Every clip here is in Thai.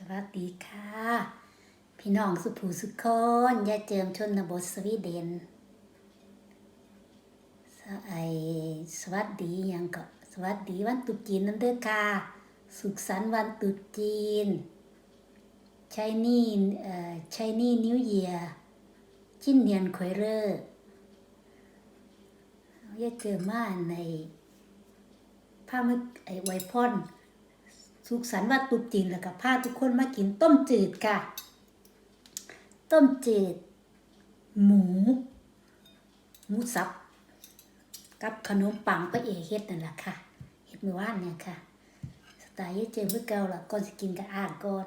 สวัสดีค่ะ พี่น้องสุภูสุคนยายเจิมชนบทสวีเดนสไอสวัสดียังก็สวัสดีวันตุจีนนั่นเด้อค่ะ สุขสันต์วันตุจีนชัยนี่เอ่อชัยนี่นิวเยียจิ้นเนียนควยเรอร์ยายเจิมมาในผ้ามึกไอไวพอน สุขสันต์วันตรุษจีนแล้วก็พาทุกคนมากินต้มจืดค่ะ ต้มจืด หมู หมูสับ กับขนมปังป้าเอเฮ็ดนั่นแหละค่ะเฮ็ดมือว่านเนี่ยค่ะ สไตล์ยายเจอเพื่อเก่าละก่อนสิกินก็อ่านก่อน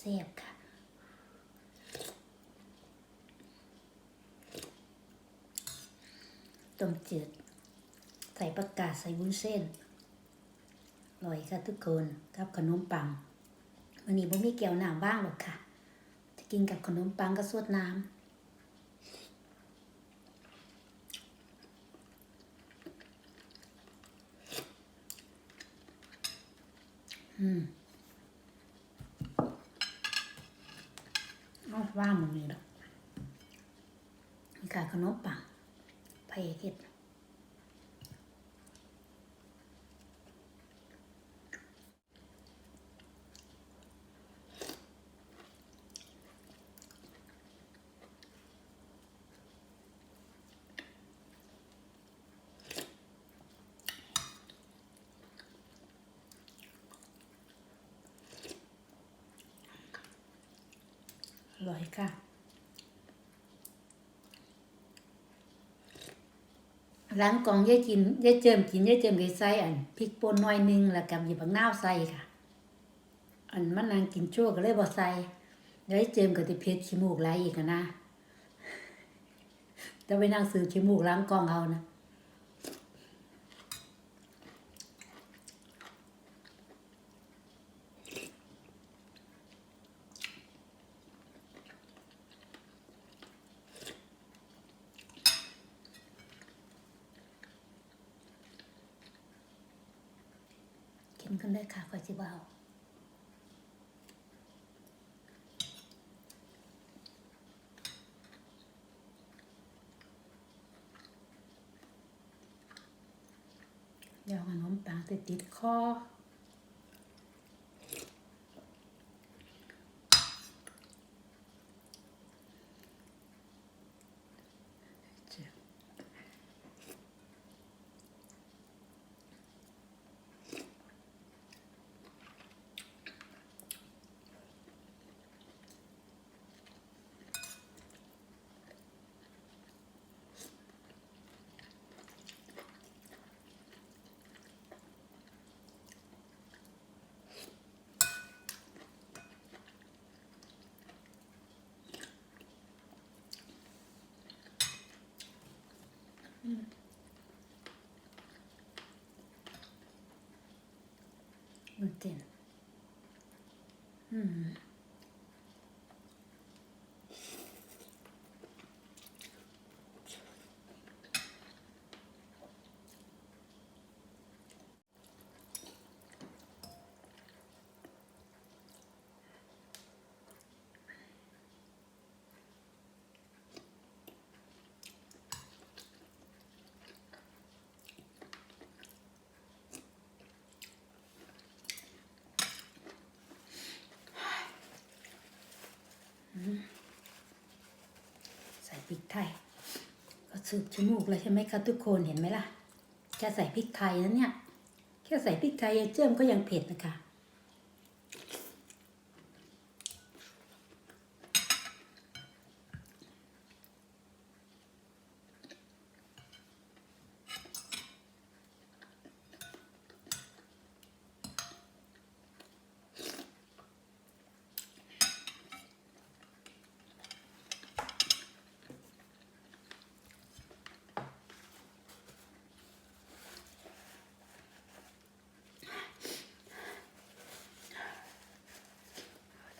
แซ่บๆค่ะต้มจืดใส่ประกาศใส่วุ้นเส้น ร่อยค่ะทุกคนกับขนมปังวันนี้ผมมีแก้วน้ำว่างหรอกค่ะ จะกินกับขนมปังก็สวดน้ำอืมเอาว่างหมดเลยดอกมีค่ะขนมปังไผ่เห็ด อ ร่อยค่ะล้างกองยายกินยายเจิมกินยายเจิมก็ใส่อันพริกป่นน่อยหนึงแล้วก็หยิบผักนาวใส่ค่ะ อันมันนางกินชั่วก็เลยบ่ใส่ยายเจิมก็สิเผ็ดขี้มูกไหลอีกอะนะจะไปนั่งซื้อขี้มูกล้างกองเอานะ กันเลยค่ะก็สิเบาเดี๋ยวขนมปังติดติดคอ มั ริกไทย ก็สืบจมูกแล้วใช่ไหมคะทุกคนเห็นไหมล่ะแค่ใส่พริกไทยนั้นเนี่ย แค่ใส่พริกไทยเจิ้มก็ยังเผ็ดนะคะ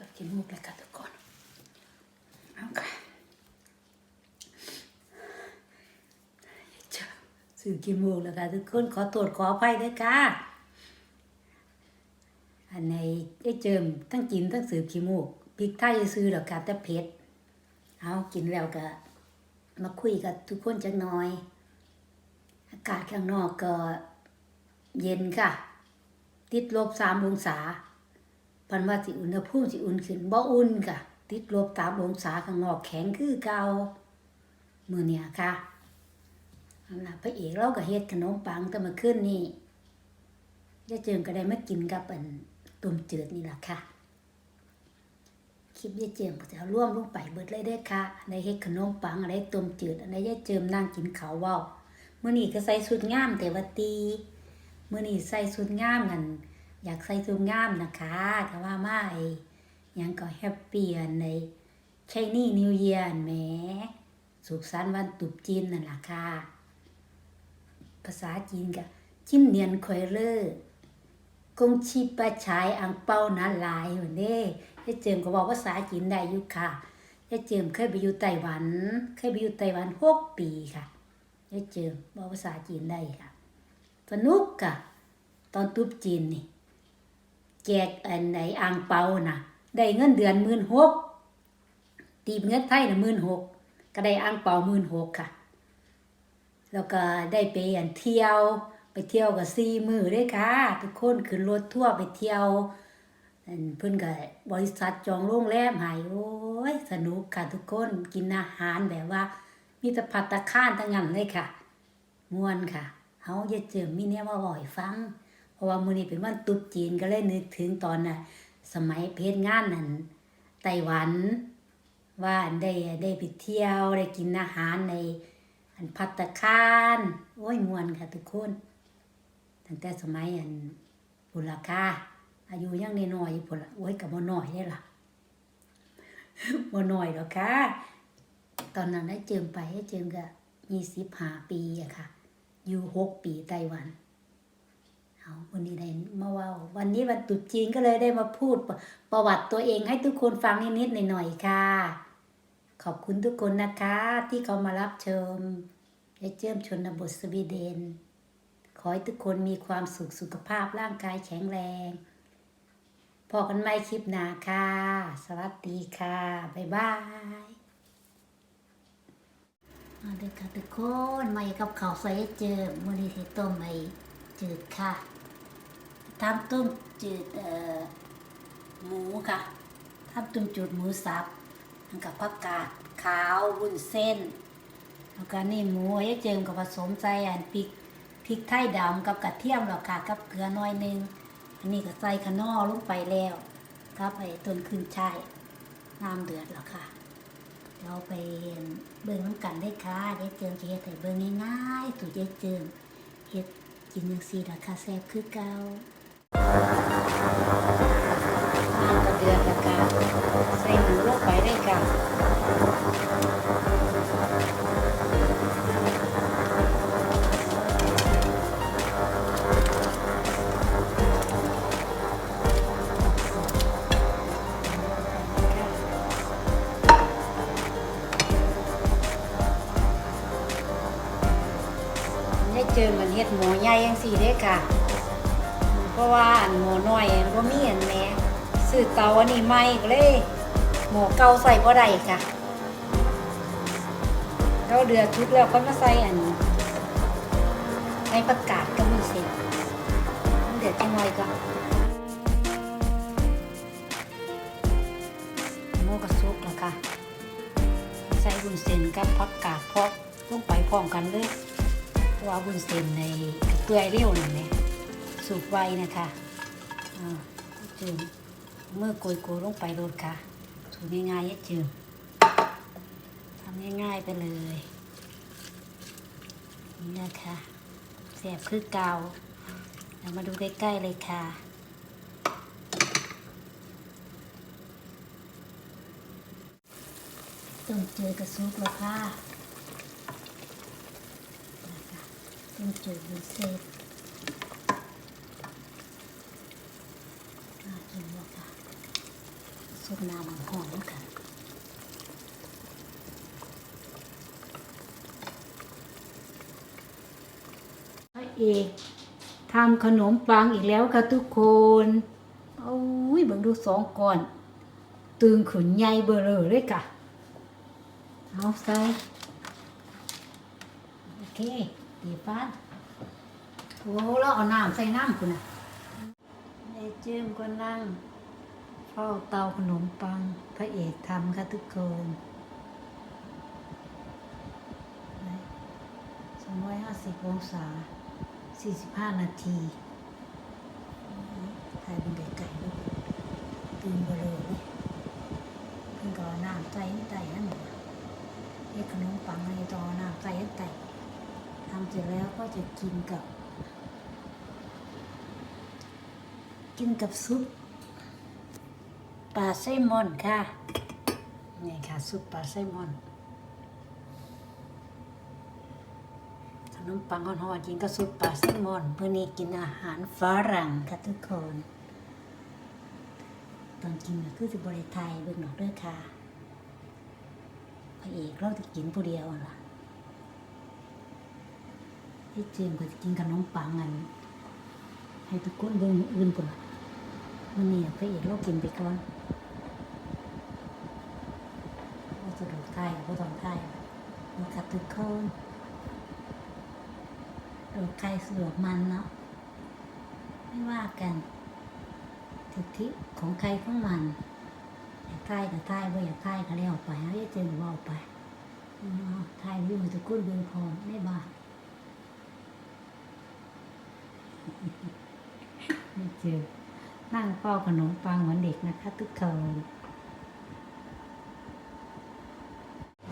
สดจมูกเลยค่ะทุกคนเอาค่ะเจ้า สื่อจมูกแล้วค่ะทุกคนขอตรวจขออภัยด้วยค่ะอันในไอ้เจิมทั้งกินทั้งสืบขี้มูกพริกไทยซื้อหรอกค่ะแต่เผ็ดเอากินแล้วก็ มาคุยกับทุกคนจักหน่อย อากาศข้างนอกก็เย็นค่ะ ติดลบสามองศาพันว่าสิอุณหภูมิสิอุ่นขึ้นบ่อุ่นค่ะ ติดลบสามองศาข้างนอกแข็งคือเก่ามือเนี่ยค่ะ อันน่ะพระเอกเราก็เฮ็ดขนมปังแต่เมื่อคืนนี้ยายเจิมก็ได้มากินกับอันต้มจืดนี่แหละค่ะ คลิปยายเจิมก็จะร่วมลงไปเบิดเลยได้ค่ะในเฮ็ดขนมปังอะไรต้มจืดอันใดยายเจิมนั่งกินข้าวว้ามื้อนี้ก็ใส่ชุดงามแต่ว่าตีมื้อนี้ใส่ชุดงามกันอยากใส่ชุดงามนะคะก็ว่ามาไอ้ยังก็แฮปปี้อันในใช่นี่นิวเยียร์แหมสุขสันต์วันตรุษจีนนั่นล่ะค่ะ ภาษาจีนก็จิ้มเนียนคอยเลอร์กงชีปะชายอังเปานาลายเหมือนเด้ยายเจิมก็บอกภาษาจีนได้อยู่ค่ะยายเจิมเคยไปอยู่ไต้หวัน เคยไปอยู่ไต้หวันหกปีค่ะยายเจิมบอกภาษาจีนได้ค่ะสนุกค่ะ ตอนตุ๊บจีนนี่แจกอันไหนอ่างเปานะได้เงินเดือนหมื่นหกตีเป็นเงินไทยน่ะหมื่นหกก็ได้อ่างเปาหมื่นหกค่ะ แล้วก็ได้ไปอันเที่ยว ไปเที่ยวกับซีมือด้วยค่ะ ทุกคนขึ้นรถทั่วร์ไปเที่ยวอันเพิ่อนก็บบริษัทจองโรงแรมให้โอ้ยสนุกค่ะทุกคนกินอาหารแบบว่า มีแต่พัตตาคารทั้งนั้นเลยค่ะมวนค่ะเฮาอย่าเจิมมีแนวมาบ่อยฟัง เพราะว่ามื้อนี้เป็นวันตรุษจีนก็เลยนึกถึงตอนน่ะสมัยเพชรงานนั่นไต้หวัน ว่าได้ได้ไปเที่ยวได้กินอาหารใน อันพัตตคารโอ้ยมวนค่ะทุกคน ตั้งแต่สมัยอันพุราคาอายุยังน้อยๆอยู่พุ่นลโอ้ยกับบ่น้อยได้ล่ะบ่น้อยหรอกค่ะ ตอนนั้นได้เจิมไปให้เจิมก็ยี่สิบห้าปีอะค่ะ อยู่หกปีไต้หวันเอาวันนี้ได้มาว่าวันนี้วันตรุษจีนก็เลยได้มาพูดประวัติตัวเองให้ทุกคนฟังนิดๆหน่อยๆค่ะ ขอบคุณทุกคนนะคะ ที่เขามารับชมยายเจิมชนบทสวีเดน ขอให้ทุกคนมีความสุขสุขภาพร่างกายแข็งแรงพอกันใหม่คลิปหน้าค่ะ สวัสดีค่ะ บ๊ายบายมาเด็กค่ะทุกคนมากับข้าวใส่เจิมมือนี้สิต้มไอ้จืดค่ะทำต้มจืดเอ่อหมูค่ะทำต้มจืดหมูสับ แล้วกับผักกาดขาววุ้นเส้น แล้วก็นี่หมูไอ้เจิมกับผสมใส่อันพริกพริกไทยดำกับกระเทียมแล้วค่ะกับเกลือน่อยหนึง อันนี้ก็ใส่ขนอลงไปแล้วกับไอ้ต้นขึ้นช่ายน้ำเดือดแล้วค่ะเดี๋ยวไปเบิ่งน้ำกันได้ค่ะยายเจิมจะเฮ็ดให้เบิ่งง่ายๆสูตรยายเจิมเฮ็ดกินจังซี่ล่ะค่ะแซ่บคือเก่าน้ำก็เดือดแล้วค่ะใส่หมูลงไป ค่ะได้เจอมันเฮ็ดหมอใหญ่ยังสี่เด้ค่ะ เพราะว่าอันหมอน้อยก็มีอันแม่ซื้อเตาอันนี้ใหม่ก็เลย มอเก่าใส่บ่ได้ค่ะเราเดือดทุกแล้วก็มาใส่อันในประกาศก็มีเสร็จเดือดจังหน่อยก็หมูกระซุกแล้วค่ะ ใส่บุญเส้นกับผักกาดพอกลงไปพร้อมกันเลยเพราะว่าวุ้นเส้นในเกระเปื่อยเร็วนั่นแหละสูบไวนะคะอ่าจืมเมื่อโกยโกลงไปโรดค่ะ สูง่ายๆยะจืมทำง่ายๆไปเลยนี่นะคะแสบคือเกาเรามาดูใกล้ๆเลยค่ะต้องเจอกระซุกแล้วค่ะต้องจืดเป็นเศษน่ากินมากค่ะ ซุปน้ำมันหอมกันพระเอกทำขนมปังอีกแล้วค่ะทุกคนโอ้ยเบิ่งดูสองก้อน ตึงขึ้นใหญ่เบอเลยเลยค่ะ เอาใส่โอเคดีฟ้านโอ้แล้วเอาน้ำใส่น้ำคุณนะในเจิมก็นั่ง เฝ้าเตาขนมปังพระเอกทำค่ะทุกคนสองร้อยห้าสิบองศาสี่สิบห้านาทีถ่ายเป็นไก่ๆลูกตื่นไปเลยเว้ยเพิ่งก็เอน้ำใส่ให้ไก่นั่นแหละไอ้ขนมปังไอ้ตอน้ำใส่ให้ไก่ทำเสร็จแล้วก็จะกินกับ กินกับซุป ปลาไซลมอนค่ะ นี่ค่ะซุปปลาไซลมอนขนมปังห่อนๆกินกับซุปปลาไซลมอนเพื่อนี้กินอาหารฝรั่งค่ะทุกคน ตอนกินก็คือจะบริไทยเบิ่งหนอกเด้อค่ะพระเอกเราจะกินผู้เดียวล่ะที่จริงก็จะกินขนมปังอันให้ทุกคนเบิ่งออื่นปุ่นล่ะมันนี่พระเอกเรากินไปก่อนว่าสะดวก ไทยก็ต้องไทยมากับทุกคนสะดวกใครสะดวกมันเนาะไม่ว่ากันสิทธิของใครของมันอยากไทยก็ไทยว่าอยากไทยก็แล้วไปเฮ้ยเจอว่าไปเอาไทยวิ่งมาทุกคนเบิ่งพอไม่บ้าไม่เจอนั่งเฝ้าขนมปังเหมือนเด็กนะคะทุกคน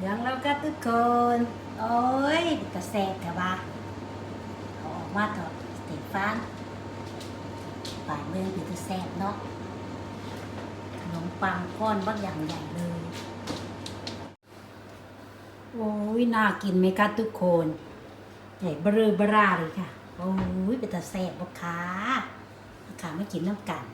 เหลืองแล้วก็ทุกคน โอ้ยกระแสกแต่ว่าเอาออกมาเถอะสเตฟานปาดเมืองเป็นกระแสกเนาะขนมปังก้อนบางอย่างใหญ่เลย โอ้ยน่ากินไหมคะทุกคนใหญ่เบรือเบราเลยค่ะ โอ้ยเป็นตาแสบบักขาขาไม่กินน้ำกัน